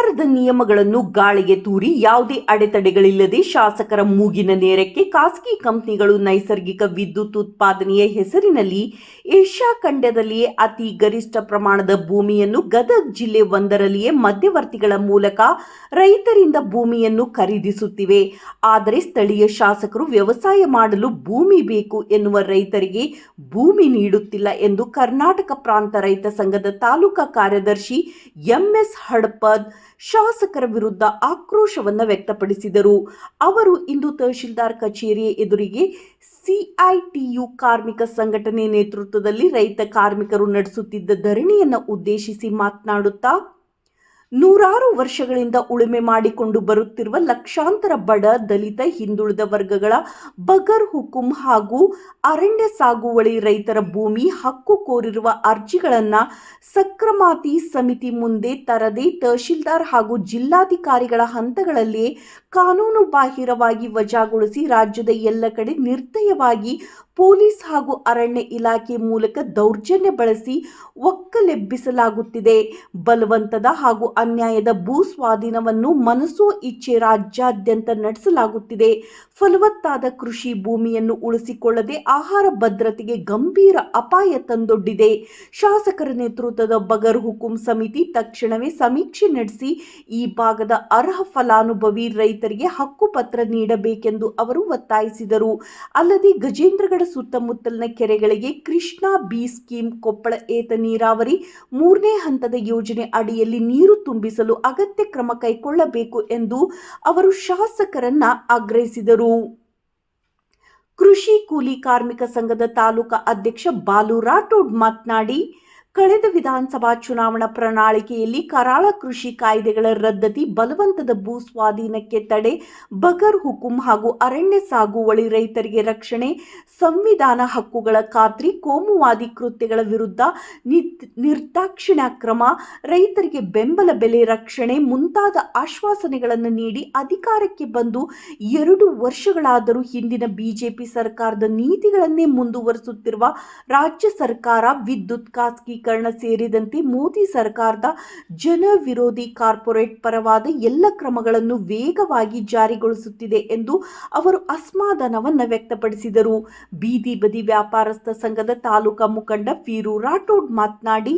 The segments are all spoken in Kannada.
ಸರ್ಕಾರದ ನಿಯಮಗಳನ್ನು ಗಾಳಿಗೆ ತೂರಿ ಯಾವುದೇ ಅಡೆತಡೆಗಳಿಲ್ಲದೆ ಶಾಸಕರ ಮೂಗಿನ ನೇರಕ್ಕೆ ಖಾಸಗಿ ಕಂಪನಿಗಳು ನೈಸರ್ಗಿಕ ವಿದ್ಯುತ್ ಉತ್ಪಾದನೆಯ ಹೆಸರಿನಲ್ಲಿ ಏಷ್ಯಾ ಖಂಡದಲ್ಲಿಯೇ ಅತಿ ಗರಿಷ್ಠ ಪ್ರಮಾಣದ ಭೂಮಿಯನ್ನು ಗದಗ ಜಿಲ್ಲೆ ಒಂದರಲ್ಲಿಯೇ ಮಧ್ಯವರ್ತಿಗಳ ಮೂಲಕ ರೈತರಿಂದ ಭೂಮಿಯನ್ನು ಖರೀದಿಸುತ್ತಿವೆ. ಆದರೆ ಸ್ಥಳೀಯ ಶಾಸಕರು ವ್ಯವಸಾಯ ಮಾಡಲು ಭೂಮಿ ಬೇಕು ಎನ್ನುವ ರೈತರಿಗೆ ಭೂಮಿ ನೀಡುತ್ತಿಲ್ಲ ಎಂದು ಕರ್ನಾಟಕ ಪ್ರಾಂತ ರೈತ ಸಂಘದ ತಾಲೂಕಾ ಕಾರ್ಯದರ್ಶಿ ಎಂಎಸ್ ಹಡಪದ್ ಶಾಸಕರ ವಿರುದ್ಧ ಆಕ್ರೋಶವನ್ನು ವ್ಯಕ್ತಪಡಿಸಿದರು. ಅವರು ಇಂದು ತಹಶೀಲ್ದಾರ್ ಕಚೇರಿಯ ಎದುರಿಗೆ ಸಿಐಟಿಯು ಕಾರ್ಮಿಕ ಸಂಘಟನೆ ನೇತೃತ್ವದಲ್ಲಿ ರೈತ ಕಾರ್ಮಿಕರು ನಡೆಸುತ್ತಿದ್ದ ಧರಣಿಯನ್ನು ಉದ್ದೇಶಿಸಿ ಮಾತನಾಡುತ್ತಾ ನೂರಾರು ವರ್ಷಗಳಿಂದ ಉಳುಮೆ ಮಾಡಿಕೊಂಡು ಬರುತ್ತಿರುವ ಲಕ್ಷಾಂತರ ಬಡ ದಲಿತ ಹಿಂದುಳಿದ ವರ್ಗಗಳ ಬಗರ್ ಹುಕುಂ ಹಾಗೂ ಅರಣ್ಯ ಸಾಗುವಳಿ ರೈತರ ಭೂಮಿ ಹಕ್ಕು ಕೋರಿರುವ ಅರ್ಜಿಗಳನ್ನು ಸಕ್ರಮಾತಿ ಸಮಿತಿ ಮುಂದೆ ತರದೆ ತಹಶೀಲ್ದಾರ್ ಹಾಗೂ ಜಿಲ್ಲಾಧಿಕಾರಿಗಳ ಹಂತಗಳಲ್ಲಿ ಕಾನೂನು ಬಾಹಿರವಾಗಿ ವಜಾಗೊಳಿಸಿ ರಾಜ್ಯದ ಎಲ್ಲ ಕಡೆ ನಿರ್ದಯವಾಗಿ ಪೊಲೀಸ್ ಹಾಗೂ ಅರಣ್ಯ ಇಲಾಖೆ ಮೂಲಕ ದೌರ್ಜನ್ಯ ಬಳಸಿ ಒಕ್ಕಲೆಬ್ಬಿಸಲಾಗುತ್ತಿದೆ. ಬಲವಂತದ ಹಾಗೂ ಅನ್ಯಾಯದ ಭೂ ಸ್ವಾಧೀನವನ್ನು ಮನಸೋ ಇಚ್ಛೆ ರಾಜ್ಯಾದ್ಯಂತ ನಡೆಸಲಾಗುತ್ತಿದೆ. ಫಲವತ್ತಾದ ಕೃಷಿ ಭೂಮಿಯನ್ನು ಉಳಿಸಿಕೊಳ್ಳದೆ ಆಹಾರ ಭದ್ರತೆಗೆ ಗಂಭೀರ ಅಪಾಯ ತಂದೊಡ್ಡಿದೆ. ಶಾಸಕರ ನೇತೃತ್ವದ ಬಗರ್ ಹುಕುಂ ಸಮಿತಿ ತಕ್ಷಣವೇ ಸಮೀಕ್ಷೆ ನಡೆಸಿ ಈ ಭಾಗದ ಅರ್ಹ ಫಲಾನುಭವಿ ರೈತರಿಗೆ ಹಕ್ಕುಪತ್ರ ನೀಡಬೇಕೆಂದು ಅವರು ಒತ್ತಾಯಿಸಿದರು. ಅಲ್ಲದೆ ಗಜೇಂದ್ರಗಡ ಸುತ್ತಮುತ್ತಲಿನ ಕೆರೆಗಳಿಗೆ ಕೃಷ್ಣಾ ಬಿ ಸ್ಕೀಮ್ ಕೊಪ್ಪಳ ಏತ ನೀರಾವರಿ ಮೂರನೇ ಹಂತದ ಯೋಜನೆ ಅಡಿಯಲ್ಲಿ ನೀರು ತುಂಬಿಸಲು ಅಗತ್ಯ ಕ್ರಮ ಕೈಗೊಳ್ಳಬೇಕು ಎಂದು ಅವರು ಶಾಸಕರನ್ನ ಆಗ್ರಹಿಸಿದರು. ಕೃಷಿ ಕೂಲಿ ಕಾರ್ಮಿಕ ಸಂಘದ ತಾಲೂಕಾ ಅಧ್ಯಕ್ಷ ಬಾಲು ರಾಠೋಡ್ ಮಾತನಾಡಿ ಕಳೆದ ವಿಧಾನಸಭಾ ಚುನಾವಣಾ ಪ್ರಣಾಳಿಕೆಯಲ್ಲಿ ಕರಾಳ ಕೃಷಿ ಕಾಯ್ದೆಗಳ ರದ್ದತಿ, ಬಲವಂತದ ಭೂ ಸ್ವಾಧೀನಕ್ಕೆ ತಡೆ, ಬಗರ್ ಹುಕುಂ ಹಾಗೂ ಅರಣ್ಯ ಸಾಗುವಳಿ ರೈತರಿಗೆ ರಕ್ಷಣೆ, ಸಂವಿಧಾನ ಹಕ್ಕುಗಳ ಖಾತ್ರಿ, ಕೋಮುವಾದಿ ಕೃತ್ಯಗಳ ವಿರುದ್ಧ ನಿರ್ದಾಕ್ಷಿಣ್ಯ ಕ್ರಮ, ರೈತರಿಗೆ ಬೆಂಬಲ ಬೆಲೆ ರಕ್ಷಣೆ ಮುಂತಾದ ಆಶ್ವಾಸನೆಗಳನ್ನು ನೀಡಿ ಅಧಿಕಾರಕ್ಕೆ ಬಂದು ಎರಡು ವರ್ಷಗಳಾದರೂ ಹಿಂದಿನ ಬಿಜೆಪಿ ಸರ್ಕಾರದ ನೀತಿಗಳನ್ನೇ ಮುಂದುವರಿಸುತ್ತಿರುವ ರಾಜ್ಯ ಸರ್ಕಾರ ವಿದ್ಯುತ್ ಖಾಸಗೀಕರಣ ಸೇರಿದಂತೆ ಮೋದಿ ಸರ್ಕಾರದ ಜನ ವಿರೋಧಿ ಕಾರ್ಪೊರೇಟ್ ಪರವಾದ ಎಲ್ಲ ಕ್ರಮಗಳನ್ನು ವೇಗವಾಗಿ ಜಾರಿಗೊಳಿಸುತ್ತಿದೆ ಎಂದು ಅವರು ಅಸಮಾಧಾನವನ್ನು ವ್ಯಕ್ತಪಡಿಸಿದರು. ಬೀದಿ ಬದಿ ವ್ಯಾಪಾರಸ್ಥ ಸಂಘದ ತಾಲೂಕಾ ಮುಖಂಡ ಫೀರು ರಾಠೋಡ್ ಮಾತನಾಡಿ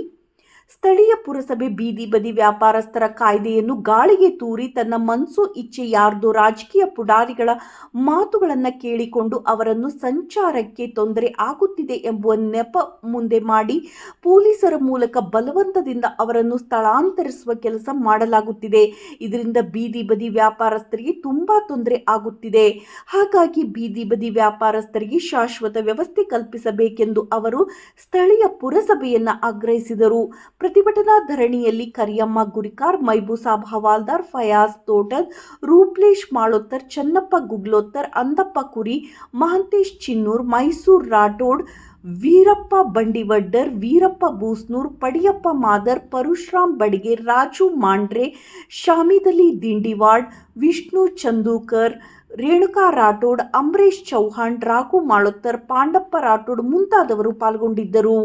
ಸ್ಥಳೀಯ ಪುರಸಭೆ ಬೀದಿ ಬದಿ ವ್ಯಾಪಾರಸ್ಥರ ಕಾಯ್ದೆಯನ್ನು ಗಾಳಿಗೆ ತೂರಿ ತನ್ನ ಮನಸ್ಸು ಇಚ್ಛೆ ಯಾರ್ದು ರಾಜಕೀಯ ಪುಡಾರಿಗಳ ಮಾತುಗಳನ್ನು ಕೇಳಿಕೊಂಡು ಅವರನ್ನು ಸಂಚಾರಕ್ಕೆ ತೊಂದರೆ ಆಗುತ್ತಿದೆ ಎಂಬುವ ನೆಪ ಮುಂದೆ ಮಾಡಿ ಪೊಲೀಸರ ಮೂಲಕ ಬಲವಂತದಿಂದ ಅವರನ್ನು ಸ್ಥಳಾಂತರಿಸುವ ಕೆಲಸ ಮಾಡಲಾಗುತ್ತಿದೆ. ಇದರಿಂದ ಬೀದಿ ಬದಿ ವ್ಯಾಪಾರಸ್ಥರಿಗೆ ತುಂಬಾ ತೊಂದರೆ ಆಗುತ್ತಿದೆ. ಹಾಗಾಗಿ ಬೀದಿ ಬದಿ ವ್ಯಾಪಾರಸ್ಥರಿಗೆ ಶಾಶ್ವತ ವ್ಯವಸ್ಥೆ ಕಲ್ಪಿಸಬೇಕೆಂದು ಅವರು ಸ್ಥಳೀಯ ಪುರಸಭೆಯನ್ನ ಆಗ್ರಹಿಸಿದರು. ಪ್ರತಿಭಟನಾ ಧರಣಿಯಲ್ಲಿ ಕರಿಯಮ್ಮ ಗುರಿಕಾರ್ ಮೈಬೂಸಾಬ್ ಹವಾಲ್ದಾರ್ ಫಯಾಜ್ ತೋಟದ್, ರೂಪ್ಲೇಶ್ ಮಾಳೋತ್ತರ್, ಚನ್ನಪ್ಪ ಗುಗ್ಲೋತ್ತರ್, ಅಂದಪ್ಪ ಕುರಿ, ಮಹಂತೇಶ್ ಚಿನ್ನೂರ್, ಮೈಸೂರು ರಾಠೋಡ್, ವೀರಪ್ಪ ಬಂಡಿವಡ್ಡರ್, ವೀರಪ್ಪ ಬೂಸ್ನೂರ್, ಪಡಿಯಪ್ಪ ಮಾದರ್, ಪರಶುರಾಮ್ ಬಡಿಗೆ, ರಾಜು ಮಾಂಡ್ರೆ ಶಾಮಿದಲಿ ದಿಂಡಿವಾಡ್, ವಿಷ್ಣು ಚಂದೂಕರ್, ರೇಣುಕಾ ರಾಠೋಡ್ ಅಂಬರೀಶ್ ಚೌಹಾಣ್, ರಾಘು ಮಾಳೋತ್ತರ್, ಪಾಂಡಪ್ಪ ರಾಠೋಡ್ ಮುಂತಾದವರು ಪಾಲ್ಗೊಂಡಿದ್ದರು.